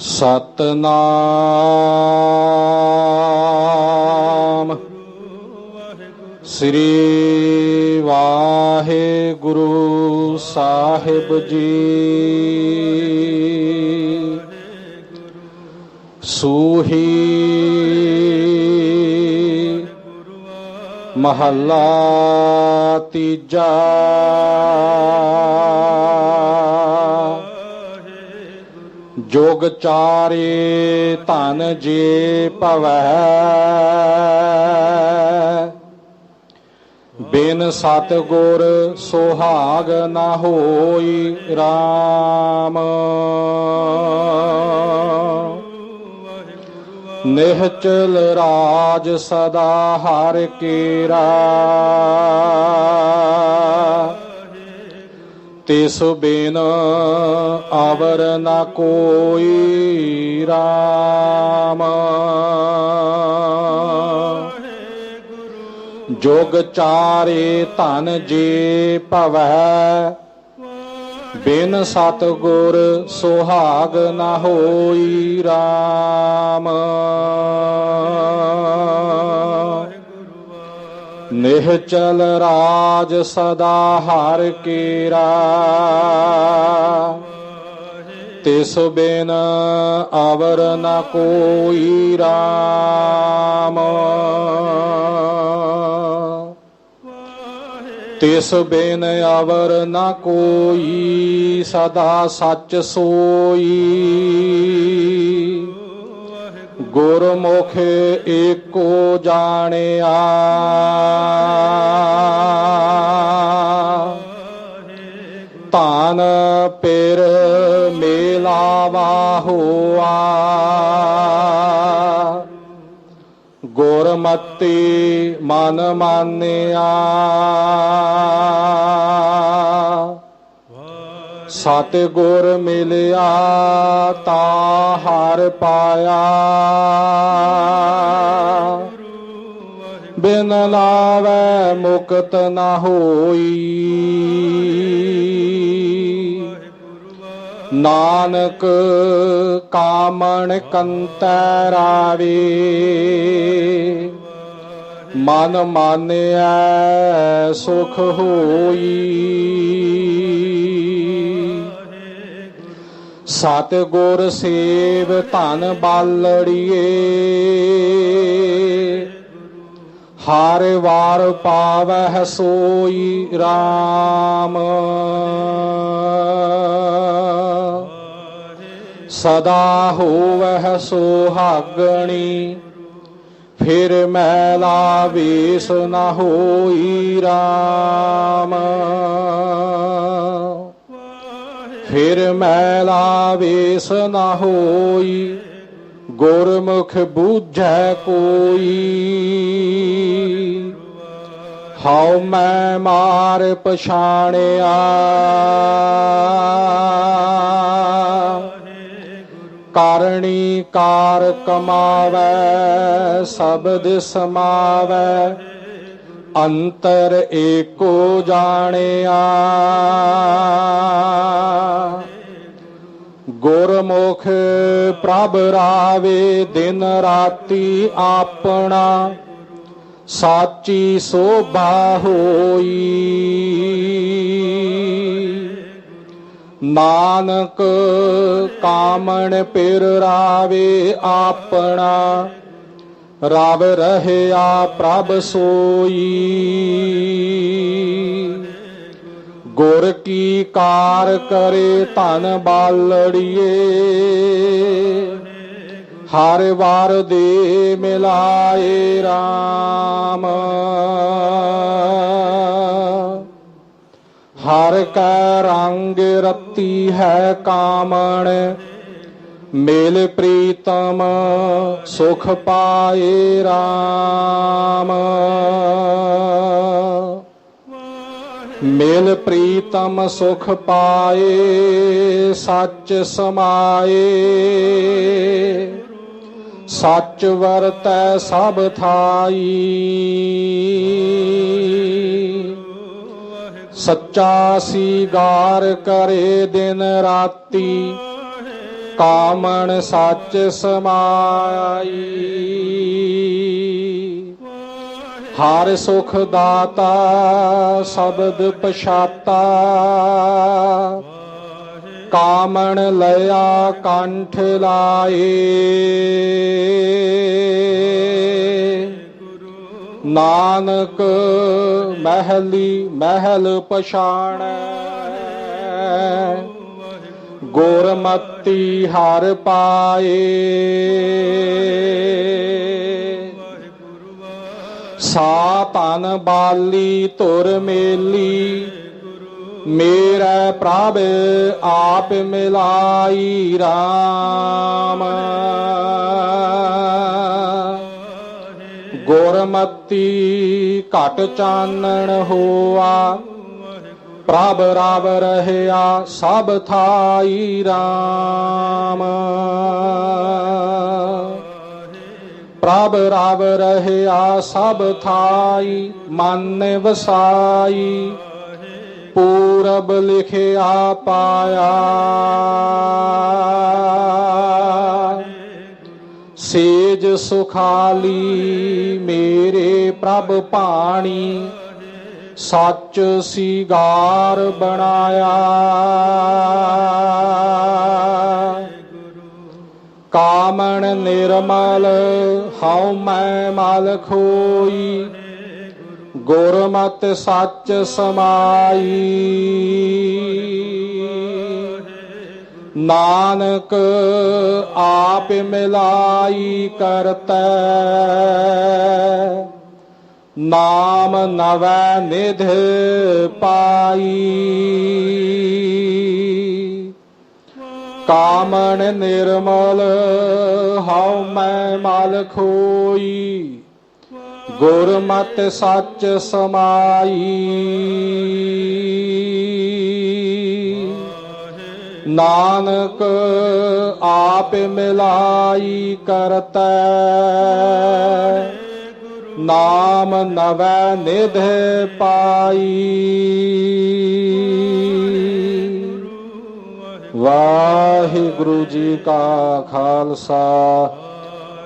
ਸਤਨਾਮ। ਸ੍ਰੀ ਵਾਹਿਗੁਰੂ ਸਾਹਿਬ ਜੀ। ਸੂਹੀ ਮਹੱਲਾ ਤੀਜਾ। ਜੋਗ ਚਾਰੇ ਧਨ ਜੇ ਭਵੈ। ਬਿਨ ਸਤ ਗੁਰ ਸੁਹਾਗ ਨਾ ਹੋਈ RAM ਨਿਹਚਲ ਰਾਜ ਸਦਾ ਹਰ ਕੇਰਾ। ਤਿਸ ਬਿਨ ਆਵਰ ਨਾ ਕੋਈ RAM ਜੋਗ ਚਾਰੇ ਧਨ ਜੇ ਭਵੈ, ਬਿਨ ਸਤ ਗੁਰ ਸੁਹਾਗ ਨਾ ਹੋਈ RAM ਨਿਹਚਲ ਰਾਜ ਸਦਾ ਹਰ ਕੇਰਾ। ਤਿਸ ਬਿਨ ਆਵਰ ਨਾ ਕੋਈ RAM ਤਿਸ ਬਿਨ ਆਵਰ ਨਾ ਕੋਈ ਸਦਾ ਸੱਚ ਸੋਈ। ਗੁਰਮੁਖ ਏਕੋ ਜਾਣਿਆ। ਧਨ ਪਿਰ ਮੇਲਾਵਾ ਹੋਆ। ਗੁਰਮਤੀ ਮਨ ਮਾਨਿਆ। ਸਤ ਗੁਰ ਮਿਲਿਆ ਤਾ ਹਰ ਪਾਇਆ। ਬਿਨ ਲਾਵੇ ਮੁਕਤ ਨਾ ਹੋਈ। ਨਾਨਕ ਕਾਮਣ ਕੰਤੈ ਰਾਵੇ ਮਨ ਮਾਨਿਆ ਸੁਖ ਹੋਈ। ਸਤ ਗੁਰ ਸੇਵ ਧਨ ਬਾਲੜੀਏ। ਹਰ ਵਾਰ ਪਾਵਹਿ ਸੋਈ RAM ਸਦਾ ਹੋਵਹਿ ਸੋਹਾਗਣੀ, ਫਿਰ ਮੈਲਾ ਵੇਸ ਨਾ ਹੋਈ RAM ਫਿਰ ਮੈਲਾ ਵੇਸ ਨਾ ਹੋਈ, ਗੁਰਮੁਖ ਬੂਝੈ ਕੋਈ। ਹਉ ਮੈਂ ਮਾਰ ਪਛਾਣਿਆ। ਕਾਰਣੀ ਕਾਰ ਕਮਾਵੈ, ਸਬਦ ਸਮਾਵੈ। ਅੰਤਰ ਏਕੋ ਜਾਣਿਆ। ਗੁਰਮੁਖ ਪ੍ਰਭ ਰਾਵੇ ਦਿਨ ਰਾਤੀ ਆਪਣਾ, ਸਾਚੀ ਸੋਭਾ ਹੋਈ। ਨਾਨਕ ਕਾਮਣ ਪਿਰ ਰਾਵੇ ਆਪਣਾ ਰਵ ਰਹਿਆ ਪ੍ਰਭ ਸੋਈ। ਗੁਰ ਕੀ ਕਾਰ ਕਰੇ ਧਨ ਬਾਲੜੀਏ। ਹਰ ਵਾਰ ਦੇ ਮਿਲਾਏ RAM ਹਰ ਕੈ ਰੰਗ ਰਤੀ ਹੈ ਕਾਮਣ। ਮੇਲ ਪ੍ਰੀਤਮ, ਸੁਖ ਪਾਏ RAM ਮੇਲ ਪ੍ਰੀਤਮ, ਸੁਖ ਪਾਏ, ਸੱਚ ਸਮਾਏ। ਸੱਚ ਵਰਤੈ ਸਭ ਥਾਈ। ਸੱਚਾ ਸੀਗਾਰ ਕਰੇ ਦਿਨ ਰਾਤੀ। ਕਾਮਣ ਸੱਚ ਸਮਾਈ। ਹਰ ਸੁਖ ਦਾਤਾ ਸ਼ਬਦ ਪਛਾਤਾ। ਕਾਮਣ ਲਿਆ ਕੰਠ ਲਾਏ। ਨਾਨਕ ਮਹਿਲੀ ਮਹਿਲ ਪਛਾਣੈ। ਗੁਰਮਤੀ ਹਰ ਪਾਏ। ਸਾ ਤਨ ਬਾਲੀ ਤੁਰ ਮੇਲੀ, ਮੇਰਾ ਪ੍ਰਭ ਆਪ ਮਿਲਾਈ RAM ਗੁਰਮਤੀ ਘਟ ਚਾਨਣ ਹੋਆ ਪ੍ਰਭ ਰਾਵ ਰਹਿਆ ਸਭ ਥਾਈ RAM ਪ੍ਰਭ ਰਾਵ ਰਹਿਆ ਸਭ ਥਾਈ ਮਨ ਵਸਾਈ। ਪੂਰਬ ਲਿਖਿਆ ਪਾਇਆ। ਸੇਜ ਸੁਖਾਲੀ ਮੇਰੇ ਪ੍ਰਭ ਪਾਣੀ। ਸੱਚ ਸ਼ਿਗਾਰ ਬਣਾਇਆ। ਕਾਮਣ ਨਿਰਮਲ ਹਉ ਮੈਂ ਮਲ ਖੋਈ। ਗੁਰਮਤਿ ਸੱਚ ਸਮਾਈ। ਨਾਨਕ ਆਪ ਮਿਲਾਈ ਕਰਤੈ। ਨਾਮ ਨਵੈ ਨਿਧ ਪਾਈ। ਕਾਮਣ ਨਿਰਮਲ ਹਉ ਮੈਂ ਮਲ ਖੋਈ। ਗੁਰਮਤਿ ਸੱਚ ਸਮਾਈ। ਨਾਨਕ ਆਪ ਮਿਲਾਈ ਕਰਤੈ। ਨਾਮ ਨਵੈ ਨਿਧ ਪਾਈ। ਵਾਹਿਗੁਰੂ ਜੀ ਕਾ ਖਾਲਸਾ,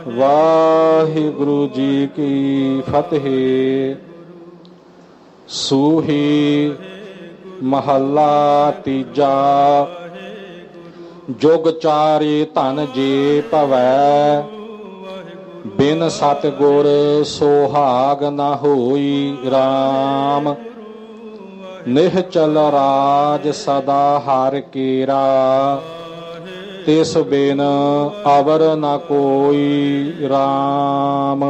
ਵਾਹਿਗੁਰੂ ਜੀ ਕੀ ਫਤਿਹ। ਸੂਹੀ ਮਹੱਲਾ ਤੀਜਾ, ਜੁਗ ਚਾਰੇ ਧਨ ਜੀ ਭਵੈ। ਬਿਨ ਸਤ ਗੁਰ ਸੁਹਾਗ ਨ ਹੋਈ RAM ਨਿਹਚਲ ਰਾਜ ਸਦਾ ਹਰ ਕੀਰਾ। ਤਿਸ ਬਿਨ ਅਵਰ ਨਾ ਕੋਈ RAM